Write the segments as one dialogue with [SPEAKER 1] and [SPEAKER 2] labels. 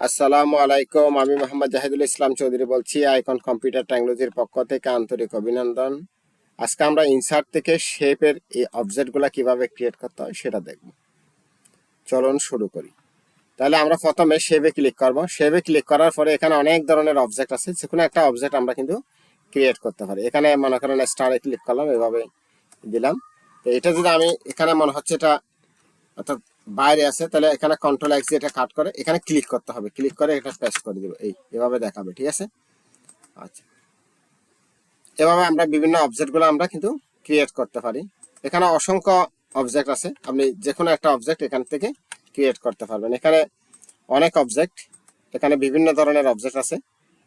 [SPEAKER 1] আসসালামু আলাইকুম, আমি মোহাম্মদ জাহিদুল ইসলাম চৌধুরী বলছি, আইকন কম্পিউটার টেকনোলজির পক্ষ থেকে আন্তরিক অভিনন্দন। আজকে আমরা ইনসার্ট থেকে শেপের এই অবজেক্টগুলো কীভাবে ক্রিয়েট করতে হয় সেটা দেখব। চলুন শুরু করি। তাহলে আমরা প্রথমে শেপে ক্লিক করব। শেপে ক্লিক করার পরে এখানে অনেক ধরনের অবজেক্ট আছে, যে কোনো একটা অবজেক্ট আমরা কিন্তু ক্রিয়েট করতে পারি। এখানে মনে করেন স্টারে ক্লিক করলাম, এভাবে দিলাম। তো এটা যদি আমি এখানে মনে হচ্ছে এটা অর্থাৎ বাইরে আছে, তাহলে এখানে কন্ট্রোল এক্স এটা কাট করে, এখানে ক্লিক করতে হবে। ক্লিক করে এটা পেস্ট করে দিব। এই, এভাবে দেখাবে, ঠিক আছে? আচ্ছা। এভাবে আমরা বিভিন্ন অবজেক্টগুলো আমরা কিন্তু ক্রিয়েট করতে পারি। এখানে অসংখ্য অবজেক্ট আছে। আপনি যে কোনো একটা অবজেক্ট এখান থেকে ক্রিয়েট করতে পারবেন। এখানে অনেক অবজেক্ট এখানে বিভিন্ন ধরনের অবজেক্ট আছে।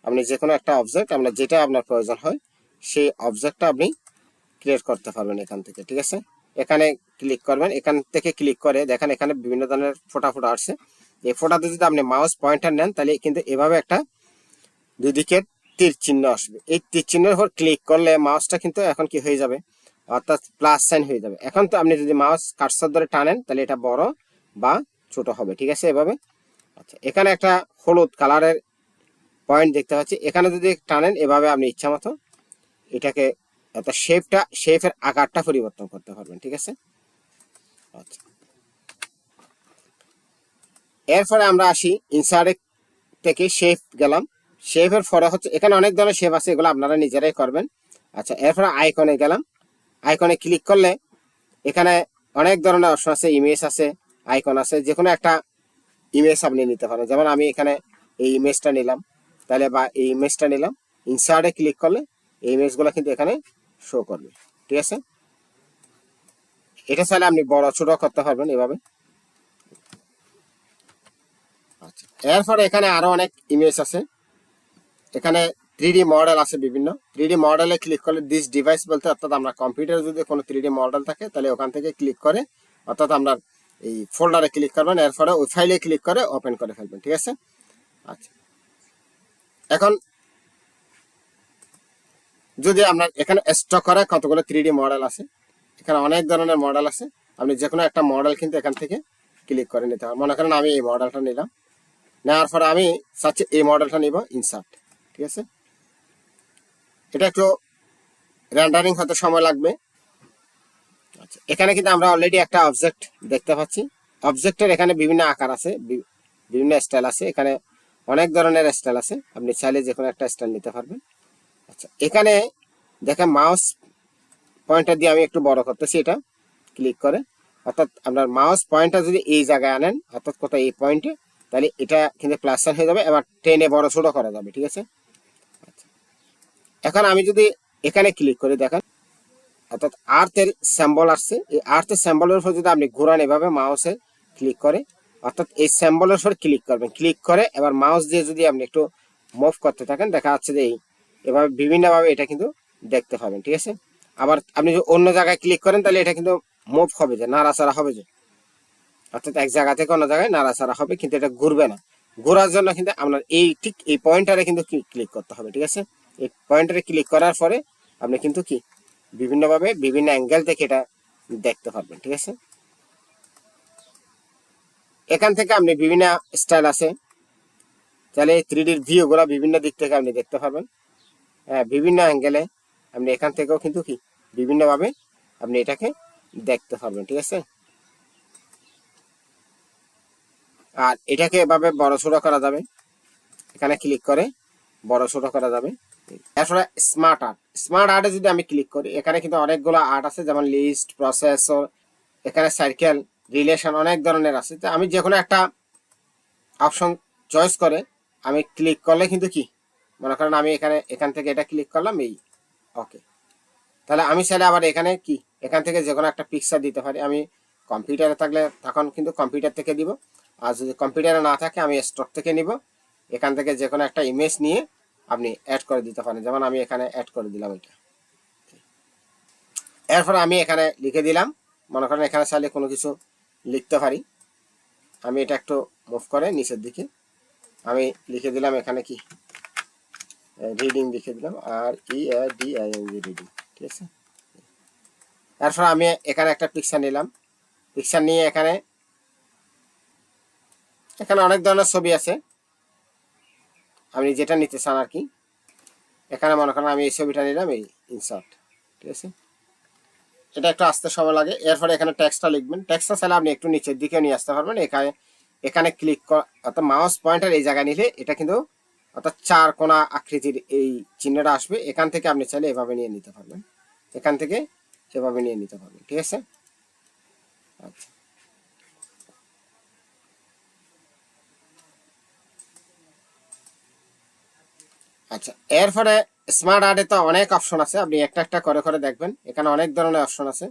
[SPEAKER 1] আপনি যে কোনো একটা অবজেক্ট আপনার যেটা আপনার প্রয়োজন হয়, সেই অবজেক্টটা আপনি ক্রিয়েট করতে পারবেন এখান থেকে, ঠিক আছে? এখানে ক্লিক করবেন, এখান থেকে ক্লিক করে দেখেন এখানে বিভিন্ন ধরনের ফোটা ফোটা আসছে। এই ফোটাতে যদি আপনি মাউস পয়েন্টার নেন, তাহলে কিন্তু এভাবে একটা দুদিকে তীর চিহ্ন আসবে। এই তীর চিহ্নের উপর ক্লিক করলে মাউসটা কিন্তু এখন কি হয়ে যাবে? অর্থাৎ প্লাস সাইন হয়ে যাবে। এখন তো আপনি যদি মাউস কাটসার ধরে টানেন, তাহলে এটা বড় বা ছোট হবে। ঠিক আছে এভাবে? আচ্ছা এখানে একটা হলুদ কালারের পয়েন্ট দেখতে পাচ্ছি। এখানে যদি টানেন, এভাবে আপনি ইচ্ছা মতো এটাকে, অর্থাৎ শেপটা শেপের আকারটা পরিবর্তন করতে পারবেন। ঠিক আছে? এরপরে আমরা আসি ইনসার্টে থেকে শেপ গেলাম। শেপের পরে হচ্ছে এখানে অনেক ধরনের শেপ আছে, এগুলো আপনারা নিজেরাই করবেন। আচ্ছা এরপরে আইকনে গেলাম। আইকনে ক্লিক করলে এখানে অনেক ধরনের অপশন আছে ইমেজ আছে আইকন আছে যে কোনো একটা ইমেজ আপনি নিতে পারেন। যেমন আমি এখানে এই ইমেজটা নিলাম। তাহলে বা এই ইমেজটা নিলাম। ইনসার্টে ক্লিক করলে এই ইমেজগুলো কিন্তু এখানে শো করবে। ঠিক আছে? এটা চাইলে আপনি বড় ছোট করতে পারবেন এভাবে। আচ্ছা। এরপরে এখানে আরও অনেক ইমেজ আছে। এখানে থ্রি মডেল আছে বিভিন্ন। থ্রি মডেলে ক্লিক করলে দিস ডিভাইস বলতে অর্থাৎ আমরা কম্পিউটারে যদি কোনো থ্রি মডেল থাকে তাহলে ওখান থেকে ক্লিক করে অর্থাৎ আমরা এই ফোল্ডারে ক্লিক করবেন। এরপরে ওই ফাইলে ক্লিক করে ওপেন করে ফেলবেন ঠিক আছে? আচ্ছা। এখন যদি আপনার এখানে স্টক করা কতগুলো থ্রি মডেল আছে? এখানে অনেক ধরনের মডেল আছে। আপনি যে কোনো একটা মডেল কিন্তু এখান থেকে ক্লিক করে নিতে পারেন মনে করেন আমি এই মডেলটা নিলাম। নেওয়ার পরে আমি চাচ্ছি এই মডেলটা নিব ইনসার্ট ঠিক আছে? এটা একটু র্যান্ডারিং হতে সময় লাগবে। আচ্ছা এখানে কিন্তু আমরা অলরেডি একটা অবজেক্ট দেখতে পাচ্ছি। অবজেক্টের এখানে বিভিন্ন আকার আছে বিভিন্ন স্টাইল আছে। এখানে অনেক ধরনের স্টাইল আছে। আপনি চাইলে যে কোনো একটা স্টাইল নিতে পারবেন। আচ্ছা এখানে দেখেন মাউস পয়েন্টার দিয়ে আমি একটু বড় করতেছি এটা। ক্লিক করে। অর্থাৎ আপনার মাউস পয়েন্টটা যদি এই জায়গায় আনেন, অর্থাৎ কোথায় এই পয়েন্টে, তাহলে এটা কিন্তু প্লাস সাইন হয়ে যাবে এবার টেনে বড় ছোট করা যাবে, ঠিক আছে? আচ্ছা। এখন আমি যদি এখানে ক্লিক করে দেখেন, অর্থাৎ আর্থের স্যাম্বল আসছে। এই আর্থের স্যাম্বলের উপর যদি আপনি ঘুরান এভাবে মাউসে ক্লিক করে, অর্থাৎ এই স্যাম্বলের উপর ক্লিক করবেন। ক্লিক করে এবার মাউস দিয়ে যদি আপনি একটু মুভ করতে থাকেন, দেখা যাচ্ছে যে এই এভাবে বিভিন্নভাবে এটা কিন্তু দেখতে পাবেন, ঠিক আছে? আবার আপনি যদি অন্য জায়গায় ক্লিক করেন, তাহলে এটা কিন্তু মুভ হবে যে, নাড়াচাড়া হবে যে। অর্থাৎ এক জায়গা থেকে অন্য জায়গায় নাড়াচাড়া হবে, কিন্তু এটা ঘুরবে না। ঘোরার জন্য কিন্তু আপনার এই ঠিক এই পয়েন্টারে কিন্তু ক্লিক করতে হবে, ঠিক আছে? এই পয়েন্টারে ক্লিক করার পরে আপনি কিন্তু কি বিভিন্নভাবে বিভিন্ন অ্যাঙ্গেল থেকে এটা দেখতে পারবেন, ঠিক আছে? এখান থেকে আপনি বিভিন্ন স্টাইল আছে। তাহলে থ্রি ডির ভিউগুলো বিভিন্ন দিক থেকে আপনি দেখতে পারবেন। হ্যাঁ বিভিন্ন অ্যাঙ্গেলে আপনি এখান থেকেও কিন্তু কি বিভিন্নভাবে আপনি এটাকে দেখতে পারবেন, ঠিক আছে? আর এটাকে এভাবে বড় ছোট করা যাবে। এখানে ক্লিক করে বড় ছোট করা যাবে। এরপরে স্মার্ট আর্ট স্মার্ট আর্টে যদি আমি ক্লিক করি, এখানে কিন্তু অনেকগুলো আর্ট আছে, যেমন লিস্ট প্রসেসর এখানে সার্কেল রিলেশন অনেক ধরনের আছে। তো আমি যে কোনো একটা অপশন চয়েস করে আমি ক্লিক করলে কিন্তু কি? মনে করেন আমি এখানে, এখান থেকে এটা ক্লিক করলাম, এই ওকে তাহলে আমি চাইলে আবার এখানে কি? এখান থেকে যে কোনো একটা পিকচার দিতে পারি। আমি কম্পিউটারে থাকলে তখন কিন্তু কম্পিউটার থেকে দিব। আর যদি কম্পিউটারে না থাকে, আমি স্টক থেকে নিব। এখান থেকে যে কোনো একটা ইমেজ নিয়ে আপনি অ্যাড করে দিতে পারেন। যেমন আমি এখানে অ্যাড করে দিলাম এটা। এরপর আমি এখানে লিখে দিলাম। মনে করেন এখানে চাইলে কোনো কিছু লিখতে পারি। আমি এটা একটু মুভ করে নিচের দিকে। আমি লিখে দিলাম এখানে কি? রিডিং লিখে দিলাম। আর E D I G reading ঠিক আছে এরপর আমি এখানে একটা পিকচার নিলাম। পিকচার নিয়ে এখানে এখানে অনেক ধরনের ছবি আছে। আপনি যেটা নিতে চান আর কি। এখানে মনে করেন আমি এই ছবিটা নিলাম, এই ইনসার্ট ঠিক আছে? এটা একটু আসতে সময় লাগে। এরপরে এখানে ট্যাক্সটা লিখবেন। ট্যাক্সটা চাইলে আপনি একটু নিচের দিকে নিয়ে আসতে পারবেন। এখানে এখানে ক্লিক অর্থাৎ মাউস পয়েন্টার এই জায়গায় নিলে এটা কিন্তু অর্থাৎ চার কোনা আকৃতির এই চিহ্নটা আসবে, এখান থেকে আপনি চাইলে এভাবে নিয়ে নিতে পারবেন। এখান থেকে এভাবে নিয়ে নিতে পারবেন, ঠিক আছে? আচ্ছা। আচ্ছা এরপরে স্মার্ট আর্টে তো অনেক অপশন আছে, আপনি একটা একটা করে করে দেখবেন। এখানে অনেক ধরনের অপশন আছে।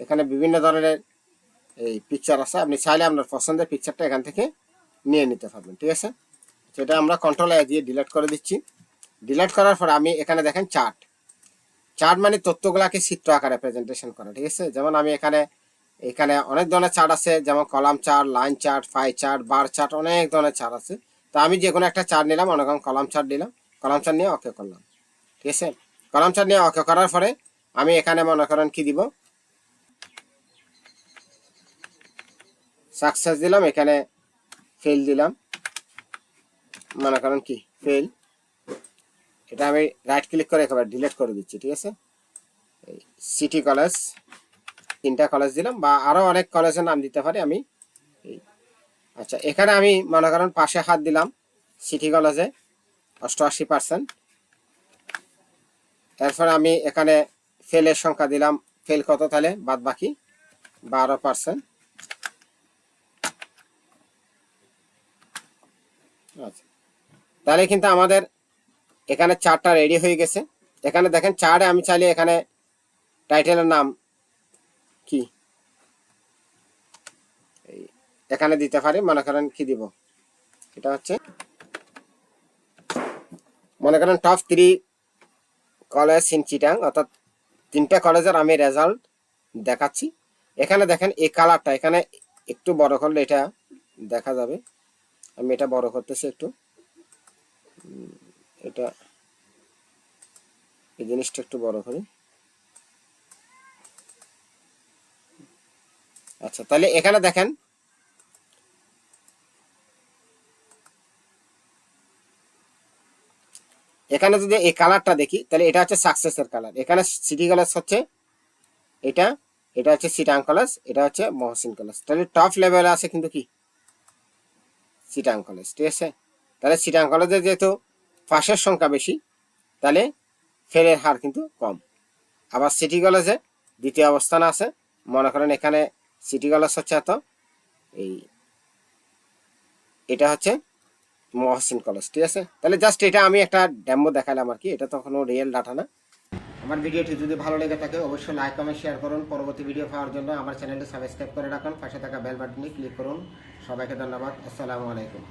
[SPEAKER 1] এখানে বিভিন্ন ধরনের এই পিকচার আছে, আপনি চাইলে আপনার পছন্দের পিকচারটা এখান থেকে নিয়ে নিতে পারবেন, ঠিক আছে? সেটা আমরা কন্ট্রোল এ দিয়ে ডিলিট করে দিচ্ছি। ডিলিট করার পর আমি এখানে দেখেন চার্ট চার্ট মানে তথ্যগুলাকে চিত্র আকারে প্রেজেন্টেশন করা, ঠিক আছে? যেমন আমি এখানে এখানে অনেক ধরনের চার্ট আছে, যেমন column chart line chart pie chart bar chart অনেক ধরনের চার্ট আছে। তো আমি যে কোনো একটা চার্ট নিলাম অনেক কলাম চার্ট নিলাম কলাম চার্ট নিয়ে ওকে করলাম, ঠিক আছে? কলাম চার্ট নিয়ে ওকে করার পরে আমি এখানে মনে করেন কি দিব? সাকসেস দিলাম, এখানে ফেল দিলাম। মনে করেন কি? ফেল এটা আমি রাইট ক্লিক করে একেবারে ডিলিট করে দিচ্ছি, ঠিক আছে? সিটি কলেজ তিনটা কলেজ দিলাম বা আরও অনেক কলেজের নাম দিতে পারি আমি। আচ্ছা এখানে আমি মনে করেন পাশে হাত দিলাম সিটি কলেজে অষ্টআশি পার্সেন্ট এরপর আমি এখানে ফেলের সংখ্যা দিলাম ফেল কত তাহলে? বাদ বাকি বারো পার্সেন্ট আচ্ছা। তাহলে কিন্তু আমাদের এখানে চারটা রেডি হয়ে গেছে। এখানে দেখেন চারে আমি চাইলে এখানে টাইটেলের নাম কি? এখানে দিতে পারি, মনে করেন কি দিব? এটা হচ্ছে মনে করেন top three college in Chittagong অর্থাৎ তিনটা কলেজের আমি রেজাল্ট দেখাচ্ছি। এখানে দেখেন এই কালারটা এখানে একটু বড় করলে এটা দেখা যাবে। আমি এটা বড় করতেছি একটু। এটা এই জিনিসটা একটু বড় করি। আচ্ছা তাহলে এখানে দেখেন। এখানে যদি এই কালারটা দেখি, তাহলে এটা হচ্ছে সাকসেসের কালার এখানে সিটি কালার হচ্ছে এটা এটা হচ্ছে সিটাং কলেজ এটা হচ্ছে মহসিন কলেজ তাহলে টপ লেভেলে আছে কিন্তু কি? সিটাং কলেজ ঠিক আছে? তাহলে সিটাং কলেজে যেহেতু পাশের সংখ্যা বেশি, তাহলে ফেলের হার কিন্তু কম। আবার সিটি কলেজে দ্বিতীয় অবস্থান আছে। মনে করেন এখানে সিটি কলেজ হচ্ছে এত, এই এটা হচ্ছে মহসিন কলেজ, ঠিক আছে? তাহলে জাস্ট এটা আমি একটা ডেমো দেখালাম আর কি, এটা তো কোনো রিয়েল ডাটা না। আমার ভিডিওটি যদি ভালো লেগে থাকে, অবশ্যই লাইক কমেন্ট শেয়ার করুন। পরবর্তী ভিডিও পাওয়ার জন্য আমার চ্যানেলটি সাবস্ক্রাইব করে রাখুন। পাশে থাকা বেল বাটনে ক্লিক করুন। সবাইকে ধন্যবাদ। আসসালামু আলাইকুম।